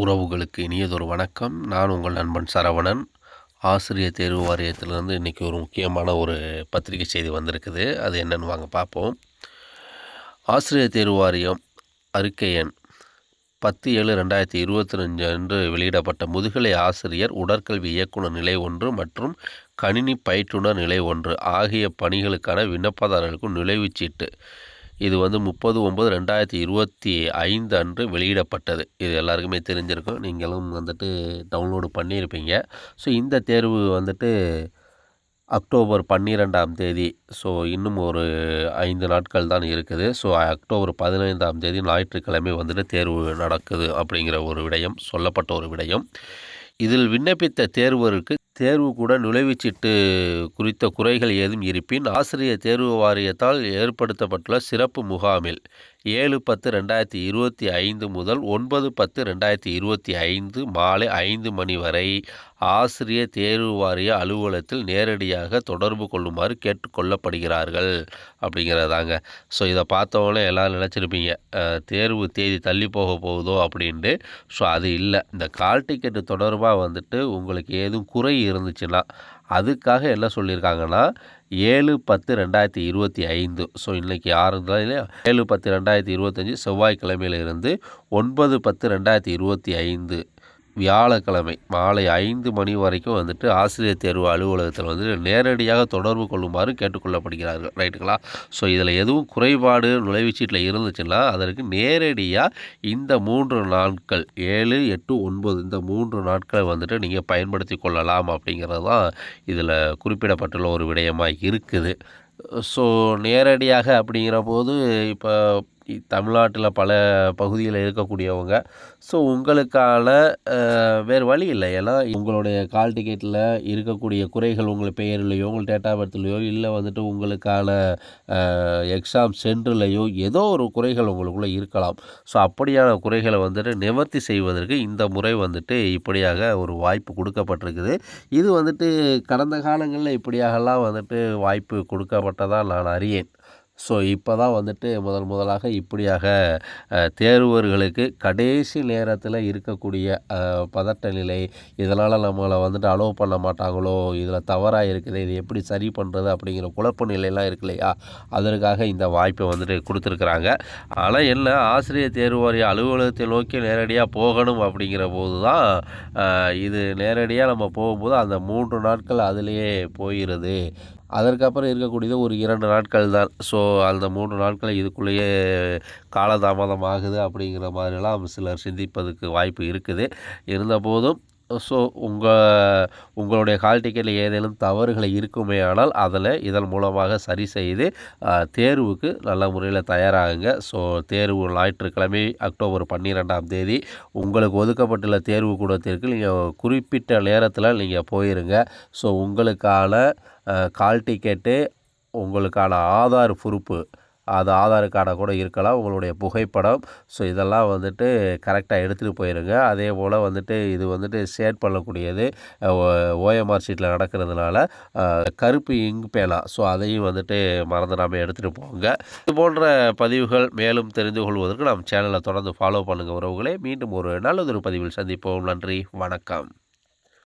உறவுகளுக்கு இனியதொரு வணக்கம். நான் உங்கள் நண்பன் சரவணன். ஆசிரியர் தேர்வு வாரியத்திலிருந்து இன்றைக்கி ஒரு முக்கியமான ஒரு பத்திரிகை செய்தி வந்திருக்குது. அது என்னென்னு வாங்க பார்ப்போம். ஆசிரியர் தேர்வு வாரியம் அறிக்கை எண் பத்து ஏழு ரெண்டாயிரத்தி இருபத்தி ரெண்டு அன்று வெளியிடப்பட்ட முதுகலை ஆசிரியர் உடற்கல்வி இயக்குனர் நிலை ஒன்று மற்றும் கணினி பயிற்றுனர் நிலை ஒன்று ஆகிய பணிகளுக்கான விண்ணப்பதாரர்களுக்கும் நுழைவுச் சீட்டு. இது வந்து முப்பது ஒம்பது ரெண்டாயிரத்தி இருபத்தி ஐந்து அன்று வெளியிடப்பட்டது. இது எல்லாருக்குமே தெரிஞ்சிருக்கும். நீங்களும் வந்துட்டு டவுன்லோடு பண்ணியிருப்பீங்க. ஸோ இந்த தேர்வு வந்துட்டு அக்டோபர் பன்னிரெண்டாம் தேதி. ஸோ இன்னும் ஒரு ஐந்து நாட்கள் தான் இருக்குது. ஸோ அக்டோபர் பதினைந்தாம் தேதி ஞாயிற்றுக்கிழமை வந்துட்டு தேர்வு நடக்குது அப்படிங்கிற ஒரு விடயம் சொல்லப்பட்ட ஒரு விடயம். இதில் விண்ணப்பித்த தேர்வருக்கு தேர்வு கூட நுழைவுச்சீட்டு குறித்த குறைகள் ஏதும் இருப்பின் ஆசிரியர் தேர்வு வாரியத்தால் ஏற்படுத்தப்பட்டுள்ள சிறப்பு முகாமில் ஏழு பத்து ரெண்டாயிரத்தி இருபத்தி ஐந்து முதல் ஒன்பது பத்து ரெண்டாயிரத்தி இருபத்தி ஐந்து மாலை ஐந்து மணி வரை ஆசிரியர் தேர்வு வாரிய அலுவலகத்தில் நேரடியாக தொடர்பு கொள்ளுமாறு கேட்டுக்கொள்ளப்படுகிறார்கள் அப்படிங்கிறதாங்க. ஸோ இதை பார்த்தவொடனே எல்லோரும் நினச்சிருப்பீங்க. தேர்வு தேதி தள்ளி போக போகுதோ அப்படின்ட்டு. ஸோ அது இல்லை. இந்த கால் டிக்கெட்டு தொடர்பாக வந்துட்டு உங்களுக்கு ஏதும் குறை இருந்துச்சுன்னா அதுக்காக என்ன சொல்லியிருக்காங்கன்னா ஏழு பத்து ரெண்டாயிரத்தி இருபத்தி ஐந்து. ஸோ இன்றைக்கி ஆறு இல்லையா ஏழு பத்து ரெண்டாயிரத்தி இருபத்தஞ்சி செவ்வாய்க்கிழமையிலிருந்து ஒன்பது பத்து ரெண்டாயிரத்தி இருபத்தி ஐந்து. வியாழக்கிழமை மாலை ஐந்து மணி வரைக்கும் வந்துட்டு ஆசிரியர் தேர்வு அலுவலகத்தில் வந்துட்டு நேரடியாக தொடர்பு கொள்ளுமாறு கேட்டுக்கொள்ளப்படுகிறார்கள். ரைட்டுங்களா? ஸோ இதில் எதுவும் குறைபாடு நுழைவுச்சீட்டில் இருந்துச்சுன்னா அதற்கு நேரடியாக இந்த மூன்று நாட்கள் ஏழு எட்டு ஒன்பது இந்த மூன்று நாட்களை வந்துட்டு நீங்கள் பயன்படுத்தி கொள்ளலாம் அப்படிங்கிறது தான் இதில் குறிப்பிடப்பட்டுள்ள ஒரு விடயமாக இருக்குது. ஸோ நேரடியாக அப்படிங்கிற போது இப்போ தமிழ்நாட்டில் பல பகுதியில் இருக்கக்கூடியவங்க. ஸோ உங்களுக்கான வேறு வழி இல்லை. ஏன்னா உங்களுடைய கால் டிக்கெட்டில் இருக்கக்கூடிய குறைகள் உங்கள் பெயர்லையோ உங்கள் டேட் ஆஃப் பர்த்லையோ இல்லை வந்துட்டு உங்களுக்கான எக்ஸாம் சென்டர்லையோ ஏதோ ஒரு குறைகள் உங்களுக்குள்ளே இருக்கலாம். ஸோ அப்படியான குறைகளை வந்துட்டு நிவர்த்தி செய்வதற்கு இந்த முறை வந்துட்டு இப்படியாக ஒரு வாய்ப்பு கொடுக்கப்பட்டிருக்குது. இது வந்துட்டு கடந்த காலங்களில் இப்படியாகலாம் வந்துட்டு வாய்ப்பு கொடுக்கப்பட்டதாக நான் அறியேன். ஸோ இப்போ தான் வந்துட்டு முதல் முதலாக இப்படியாக தேர்வர்களுக்கு கடைசி நேரத்தில் இருக்கக்கூடிய பதட்ட நிலை இதனால் நம்மளை வந்துட்டு அலோவ் பண்ண மாட்டாங்களோ இதில் தவறாக இருக்குது இது எப்படி சரி பண்ணுறது அப்படிங்கிற குழப்ப நிலையெல்லாம் இருக்கு இல்லையா? அதற்காக இந்த வாய்ப்பை வந்துட்டு கொடுத்துருக்குறாங்க. ஆனால் என்ன ஆசிரியர் தேர்வு வாரிய அலுவலகத்தை நோக்கி நேரடியாக போகணும் அப்படிங்கிற போது தான் இது நேரடியாக நம்ம போகும்போது அந்த மூன்று நாட்கள் அதிலேயே போயிடுது. அதற்கப்புறம் இருக்கக்கூடியது ஒரு இரண்டு நாட்கள் தான். ஸோ அந்த மூன்று நாட்கள் இதுக்குள்ளேயே காலதாமதம் ஆகுது அப்படிங்கிற மாதிரிலாம் சிலர் சிந்திப்பதுக்கு வாய்ப்பு இருக்குது. இருந்தபோதும் ஸோ உங்கள் உங்களுடைய ஹால் டிக்கெட்டில் ஏதேனும் தவறுகளை இருக்குமே ஆனால் அதில் இதன் மூலமாக சரி செய்து தேர்வுக்கு நல்ல முறையில் தயாராகுங்க. ஸோ தேர்வு ஞாயிற்றுக்கிழமை அக்டோபர் பன்னிரெண்டாம் தேதி உங்களுக்கு ஒதுக்கப்பட்டுள்ள தேர்வு கூடத்திற்கு நீங்கள் குறிப்பிட்ட நேரத்தில் நீங்கள் போயிருங்க. ஸோ உங்களுக்கான கால் டிக்கெட்டு உங்களுக்கான ஆதார் ப்ரூஃபு. அது ஆதார் கார்டாக கூட இருக்கலாம் உங்களுடைய புகைப்படம். ஸோ இதெல்லாம் வந்துட்டு கரெக்டாக எடுத்துகிட்டு போயிருங்க. அதே போல் வந்துட்டு இது வந்துட்டு ஷேர் பண்ணக்கூடியது ஓஎம்ஆர் ஷீட்டில் நடக்கிறதுனால கருப்பு இங்க் பேனா. ஸோ அதையும் வந்துட்டு மறந்துடாமல் எடுத்துகிட்டு போங்க. இது போன்ற பதிவுகள் மேலும் தெரிந்து கொள்வதற்கு நாம் சேனலை தொடர்ந்து ஃபாலோ பண்ணுங்கள் உறவுகளே. மீண்டும் ஒரு நல்லதொரு பதிவில் சந்திப்போம். நன்றி வணக்கம்.